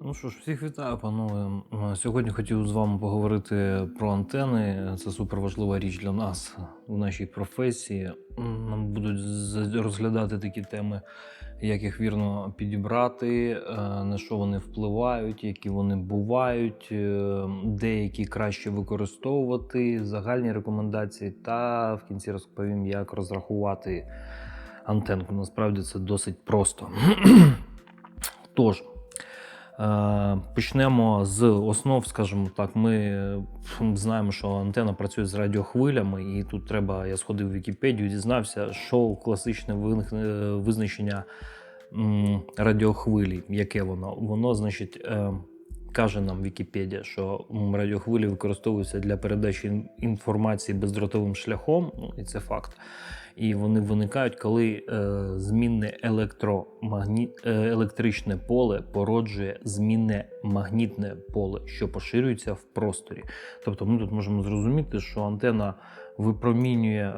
Ну що ж, всіх вітаю, панове. Е, Сьогодні хотів з вами поговорити про антени. Це супер важлива річ для нас в нашій професії. Нам будуть розглядати такі теми, як їх вірно підібрати, е, на що вони впливають, які вони бувають, е, деякі краще використовувати, загальні рекомендації, та в кінці розповім, як розрахувати антенку. Насправді це досить просто. Тож. Е, Почнемо з основ, скажімо так. Ми е, знаємо, що антена працює з радіохвилями, і тут треба. Я сходив в Вікіпедію, дізнався, що класичне е, визначення радіохвилі. Яке воно? Воно, значить, каже нам Вікіпедія, що радіохвилі використовуються для передачі інформації бездротовим шляхом, ну, і це факт. І вони виникають, коли е, змінне електромагні... е, електричне поле породжує змінне магнітне поле, що поширюється в просторі. Тобто ми тут можемо зрозуміти, що антена випромінює,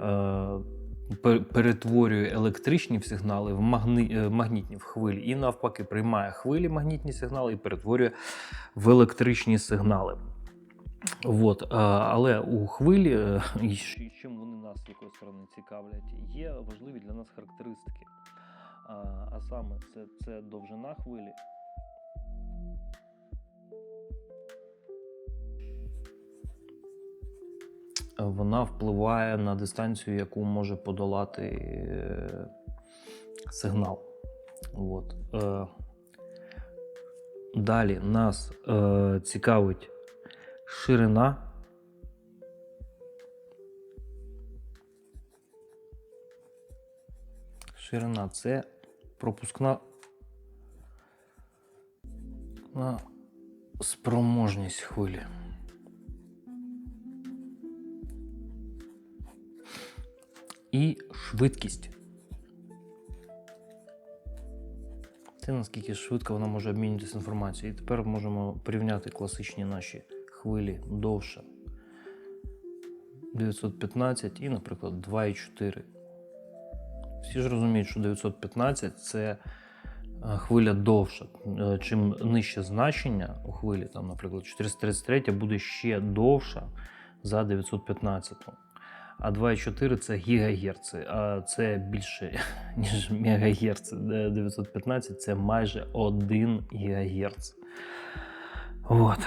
е, перетворює електричні сигнали в магни... е, магнітні в хвилі, і навпаки приймає хвилі магнітні сигнали і перетворює в електричні сигнали. От, але у хвилі, е, чим вони нас з якої сторони цікавлять, є важливі для нас характеристики. А, саме це, це довжина хвилі. Вона впливає на дистанцію, яку може подолати е, сигнал. От. Е, Далі нас цікавить ширина. Ширина це пропускна на спроможність хвилі. І швидкість. Це наскільки швидко вона може обмінюватися інформацією. І тепер можемо порівняти класичні наші хвилі довше. 915 і, наприклад, 2,4. Всі ж розуміють, що 915 це е, хвиля довша. Е, Чим нижче значення у хвилі, там, наприклад, 433 буде ще довша за 915. А 2,4 це гігагерци, а це більше, ніж мегагерц. 915 це майже 1 гігагерц. От.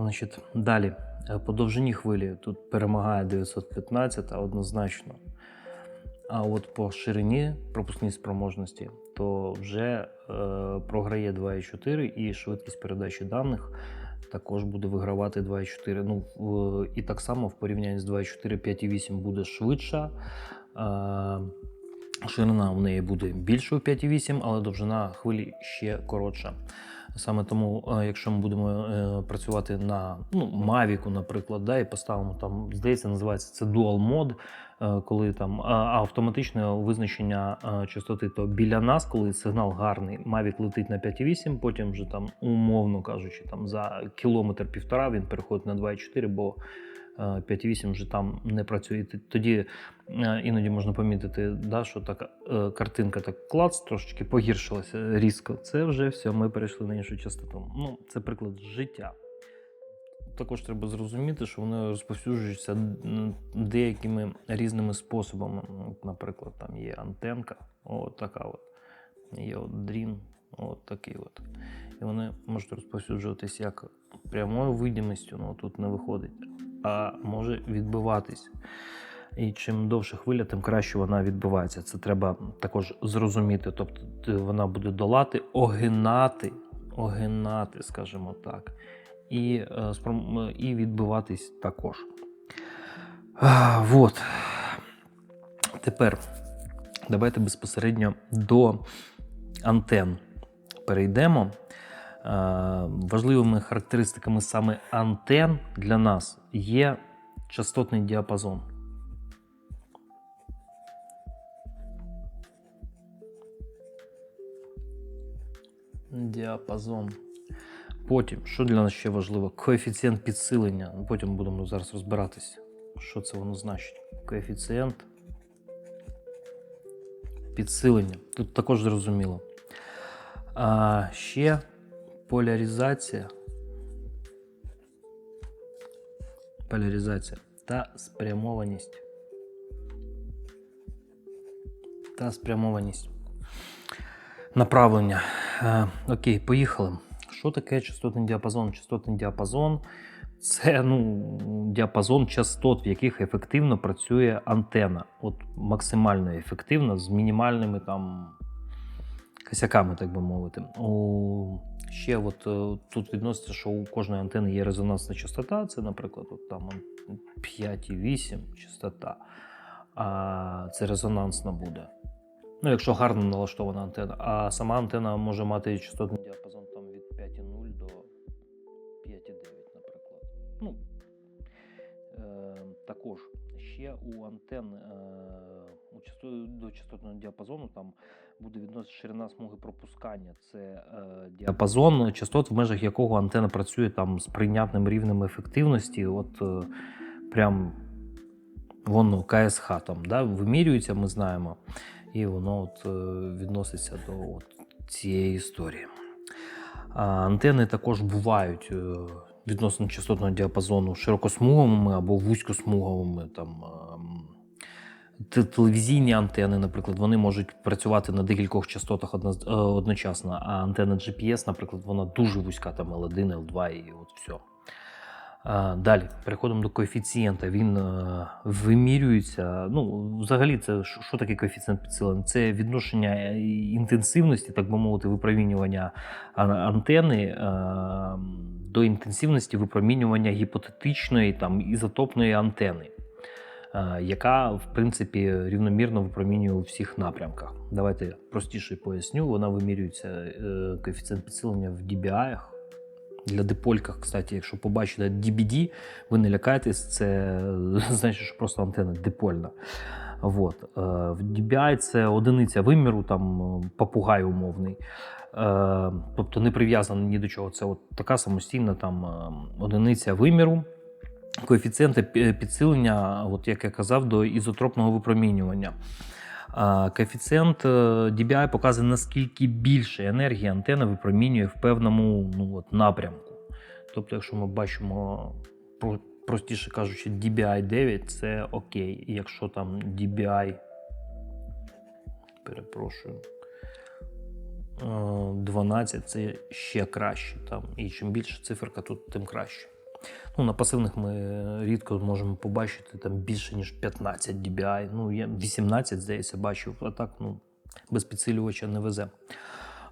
Е, значить, далі. Е, По довжині хвилі тут перемагає 915 однозначно. А от по ширині пропускній спроможності, то вже е, програє 2,4 і швидкість передачі даних також буде вигравати 2,4. Ну, в- і так само в порівнянні з 2,4 5,8 буде швидша. Е, ширина в неї буде більшою 5,8, але довжина хвилі ще коротша. Саме тому, е, якщо ми будемо е, працювати на ну, Mavic, наприклад, да, і поставимо там, здається, називається це Dual Mode, е, коли там автоматичне визначення частоти, то біля нас, коли сигнал гарний, Mavic летить на 5,8, потім вже там, умовно кажучи, там за кілометр півтора він переходить на 2,4, бо 5,8 вже там не працює. Тоді е, іноді можна помітити, да, що така е, картинка так клац трошечки погіршилася різко. Це вже все, ми перейшли на іншу частоту. Ну, це приклад життя. Також треба зрозуміти, що вони розповсюджуються деякими різними способами. Наприклад, там є антенка, от така от, є от дрін, от такий от. І вони можуть розповсюджуватись як прямою видимістю, ну тут не виходить, а може відбиватись. І чим довше хвиля, тим краще вона відбивається. Це треба також зрозуміти. Тобто вона буде долати, огинати, огинати, скажімо так, і, е, і відбиватись також. А, вот. Тепер давайте безпосередньо до антен перейдемо. Е, Важливими характеристиками саме антен для нас є частотний діапазон. Діапазон. Потім, що для нас ще важливо? Коефіцієнт підсилення. Потім будемо зараз розбиратись, що це воно значить. Коефіцієнт підсилення. Тут також зрозуміло. А ще поляризація. Поляризація та спрямованість. Та спрямованість. Направлення. Е, окей, поїхали. Що таке частотний діапазон? Частотний діапазон це ну, діапазон частот, в яких ефективно працює антена. От максимально ефективно, з мінімальними там косяками, так би мовити. У, ще от, е, тут відноситься, що у кожної антени є резонансна частота, це, наприклад, от там 5,8 частота. А це резонансна буде. Ну, якщо гарно налаштована антена. А сама антена може мати частотний діапазон там від 5,0 до 5,9, наприклад. Ну, е, також ще у антен е, часто, до частотного діапазону там буде відносити ширина смуги пропускання. Це е, діапазон частот, в межах якого антена працює там з прийнятним рівнем ефективності. От е, прям воно КСХ там да, вимірюється, ми знаємо, і воно от, е, відноситься до от, цієї історії. А антени також бувають е, відносно частотного діапазону широкосмуговими або вузькосмуговими. Там, ем, телевізійні антени, наприклад, вони можуть працювати на декількох частотах е, одночасно, а антенна GPS, наприклад, вона дуже вузька, там L1, L2 і от все. Далі переходимо до коефіцієнта. Він е, вимірюється. Ну, взагалі, це що, таке коефіцієнт підсилення? Це відношення е, інтенсивності, так би мовити, випромінювання антени до інтенсивності випромінювання гіпотетичної там ізотопної антени, яка в принципі рівномірно випромінює у всіх напрямках. Давайте простіше поясню. Вона вимірюється е, коефіцієнт підсилення в dBi. Для дипольках, кстати, якщо побачите DBD, ви не лякайтесь, це значить, що просто антенна дипольна. Вот. Е, В DBI це одиниця виміру, там е, попугай умовний. Е, Тобто не прив'язаний ні до чого. Це от така самостійна там е, одиниця виміру. Коефіцієнти підсилення, от як я казав, до ізотропного випромінювання. Коефіцієнт е, DBI показує, наскільки більше енергії антена випромінює в певному ну, от, напрямку. Тобто, якщо ми бачимо, простіше кажучи, DBI 9 це окей. І якщо там DBI, перепрошую, е, 12 це ще краще. Там. І чим більше циферка, тут тим краще. Ну, на пасивних ми рідко можемо побачити там більше, ніж 15 dBi. Ну, я 18, здається, бачив, а так ну, без підсилювача не везе.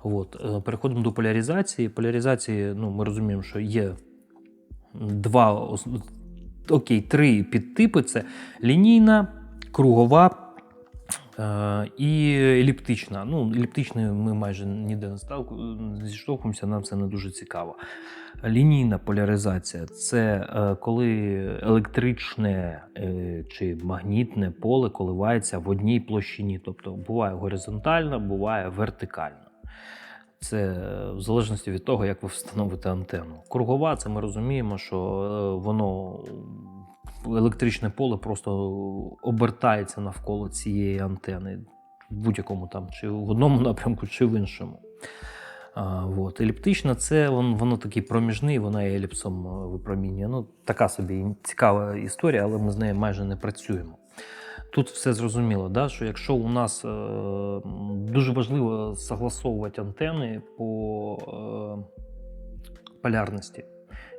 От. е, Переходимо до поляризації. Поляризації, ну, ми розуміємо, що є два, окей, три підтипи: це лінійна, кругова. І еліптична. Ну, еліптичною ми майже ніде не зіштовхуємося, нам це не дуже цікаво. Лінійна поляризація це е, коли електричне е, чи магнітне поле коливається в одній площині. Тобто буває горизонтально, буває вертикально. Це е, в залежності від того, як ви встановите антенну. Кругова, це ми розуміємо, що воно електричне поле просто обертається навколо цієї антени в будь-якому там, чи в одному напрямку, чи в іншому. А, вот. Еліптична це вон, воно такий проміжний, вона є еліпсом е, випромінює. Ну, така собі цікава історія, але ми з нею майже не працюємо. Тут все зрозуміло, да, що якщо у нас е, дуже важливо согласовувати антени по е, полярності.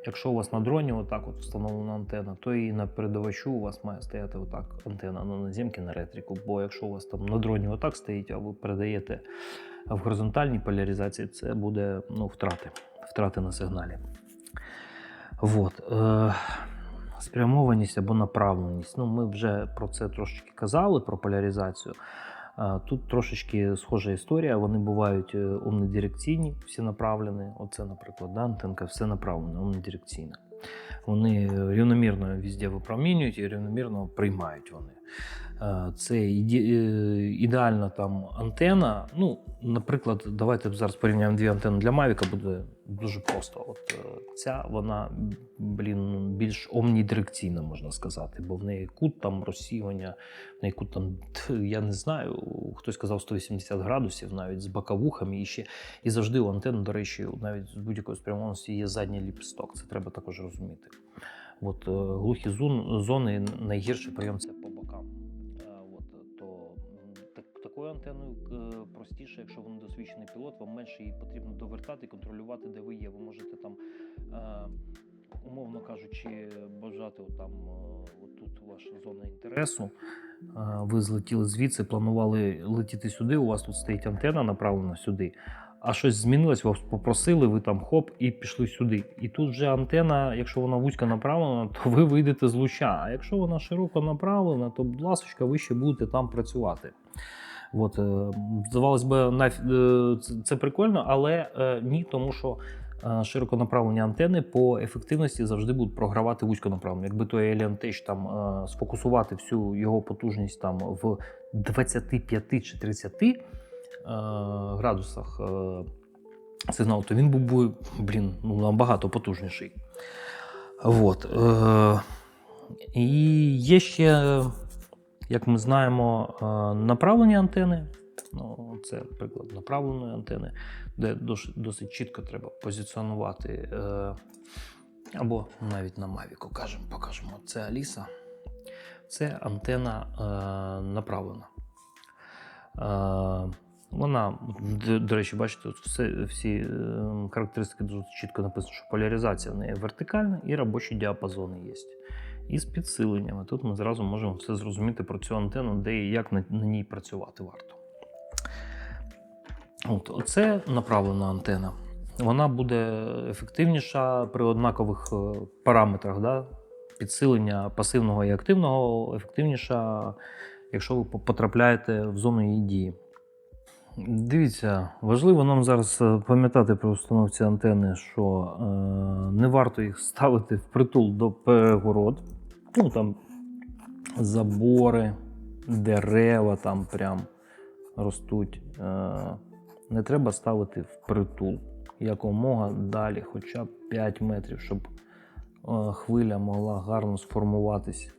Якщо у вас на дроні отак от встановлена антена, то і на передавачу у вас має стояти отак антена, ну на земки на ретрику. Бо якщо у вас там на дроні отак стоїть, а ви передаєте в горизонтальній поляризації, це буде ну, втрати, втрати на сигналі. Вот. Е, спрямованість або направленість. Ну, ми вже про це трошечки казали, про поляризацію. Тут трошечки схожа історія. Вони бувають омнидирекційні, всі направлені. Оце, наприклад, да, антенка все направлене, умнодирекційна. Вони рівномірно везде випромінюють і рівномірно приймають вони. Е, Це е, ідеальна там антена. Ну, наприклад, давайте зараз порівняємо дві антени для Mavic, буде дуже просто. От е, ця вона, блін, більш омнідирекційна, можна сказати, бо в неї кут там розсіювання, в неї кут там, я не знаю, хтось казав 180 градусів, навіть з боковухами і ще. І завжди у антенн, до речі, навіть з будь-якої спрямованості є задній ліпсток. Це треба також розуміти. От глухі зони найгірший прийом це по бокам. Такою антеною е, простіше, якщо ви недосвідчений пілот, вам менше її потрібно довертати контролювати, де ви є. Ви можете там, е, умовно кажучи, бажати там отут ваша зона інтересу. Е, Ви злетіли звідси, планували летіти сюди. У вас тут стоїть антенна направлена сюди. А щось змінилось, вас попросили, ви там хоп і пішли сюди. І тут вже антена, якщо вона вузько направлена, то ви вийдете з луча. А якщо вона широко направлена, то, будь ласка, ви ще будете там працювати. От, е, здавалось би, е, це- прикольно, але е, ні, тому що широконаправлені антени по ефективності завжди будуть програвати вузьконаправлені. Якби той Alien Tech там сфокусувати всю його потужність там в 25 чи 30 е, градусах сигналу, то він був би, блін, ну, набагато потужніший. Вот. Е, і є ще, як ми знаємо, е, направлені антени. Ну, це приклад направленої антени, де досить, чітко треба позиціонувати. Е, або навіть на Mavic кажемо, покажемо. Це Аліса. Це антена е, направлена. Е, вона, до, до речі, бачите, тут все, всі е, характеристики дуже чітко написано, що поляризація в неї вертикальна і робочі діапазони є. І з підсиленнями. Тут ми зразу можемо все зрозуміти про цю антенну, де і як на, ній працювати варто. От, оце направлена антена. Вона буде ефективніша при однакових е, параметрах. Да? Підсилення пасивного і активного ефективніша, якщо ви потрапляєте в зону її дії. Дивіться, важливо нам зараз е, пам'ятати при установці антени, що е, не варто їх ставити впритул до перегород. Ну там забори, дерева там прям ростуть. Е, не треба ставити впритул якомога далі, хоча б 5 метрів, щоб е, хвиля могла гарно сформуватись.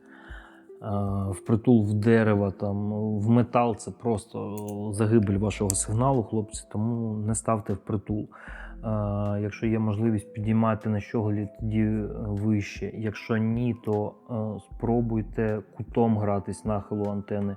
Е, Впритул в дерево, там, в метал це просто загибель вашого сигналу, хлопці, тому не ставте впритул. Е, Якщо є можливість підіймати на щоглі, тоді вище. Якщо ні, то е, спробуйте кутом гратись нахилу антени.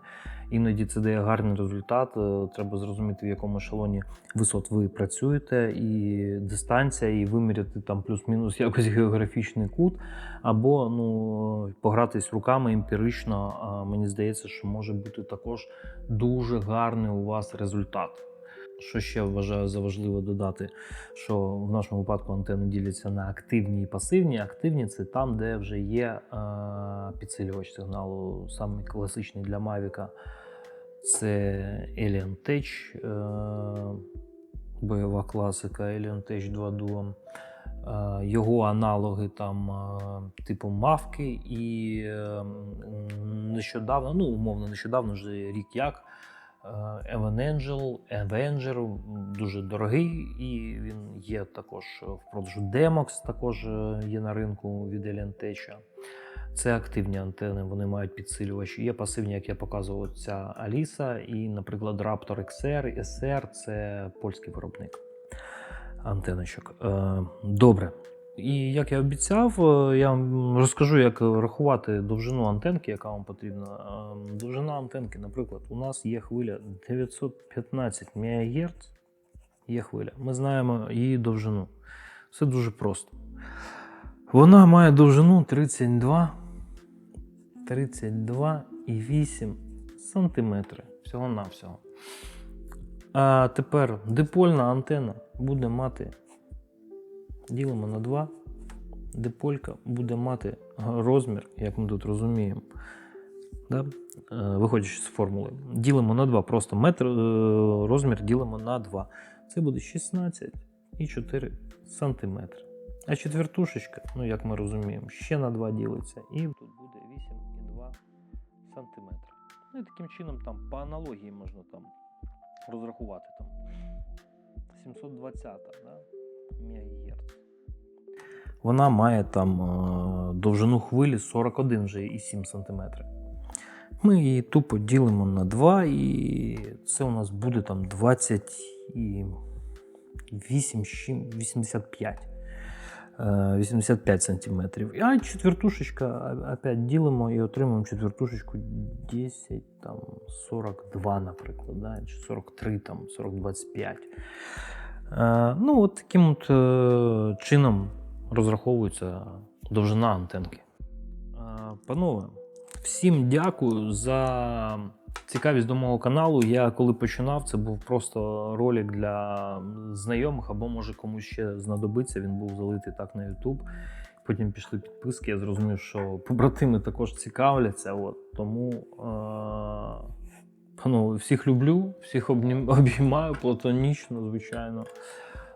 Іноді це дає гарний результат. Е, Треба зрозуміти, в якому ешелоні висот ви працюєте, і дистанція, і виміряти там плюс-мінус якось географічний кут, або ну, погратись руками емпірично. Мені здається, що може бути також дуже гарний у вас результат. Що ще вважаю за важливо додати, що в нашому випадку антени діляться на активні і пасивні. Активні це там, де вже є е, підсилювач сигналу, саме класичний для Mavic. Це Alien Tech, е, бойова класика Alien Tech 2 Duo. Е, Його аналоги там е, типу мавки, і е, нещодавно, ну умовно, нещодавно вже рік як. Е, Angel, Avenger, дуже дорогий, і він є також в продажу. Demox також е, є на ринку від Tech. Це активні антени, вони мають підсилювачі. Є пасивні, як я показував, ця Аліса, і, наприклад, Raptor XR, SR це польський виробник антеночок. Е, Добре. І як я обіцяв, е, я вам розкажу, як рахувати довжину антенки, яка вам потрібна. Е, Довжина антенки, наприклад, у нас є хвиля 915 МГц. Є хвиля. Ми знаємо її довжину. Все дуже просто. Вона має довжину 32, 32,8 сантиметри. Всього-навсього. А тепер дипольна антена буде мати. Ділимо на 2. Диполька буде мати розмір, як ми тут розуміємо. Да? Е, Виходячи з формули. Ділимо на 2. Просто метр е, розмір ділимо на 2. Це буде 16,4 сантиметри. А четвертушечка, ну як ми розуміємо, ще на 2 ділиться, і тут буде 8,2 см. Ну і таким чином там по аналогії можна там розрахувати там 720 да? Вона має там е, довжину хвилі 41 вже і 7 см. Ми її тупо ділимо на 2, і це у нас буде там 28, з 85. е, 85 сантиметрів. А четвертушечка опять ділимо і отримуємо четвертушечку 10, там 42, наприклад, да? чи 43, там 40-25. Е, ну, от таким от е, чином розраховується довжина антенки. Панове, всім дякую за цікавість до мого каналу. Я коли починав, це був просто ролик для знайомих, або може комусь ще знадобиться. Він був залитий так на YouTube. Потім пішли підписки. Я зрозумів, що побратими також цікавляться. От, тому, е- панове, всіх люблю, всіх обнім- обіймаю платонічно, звичайно.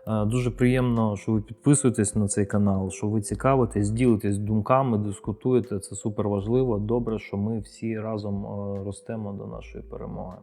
Е, Дуже приємно, що ви підписуєтесь на цей канал, що ви цікавитесь, ділитесь думками, дискутуєте. Це супер важливо. Добре, що ми всі разом е, ростемо до нашої перемоги.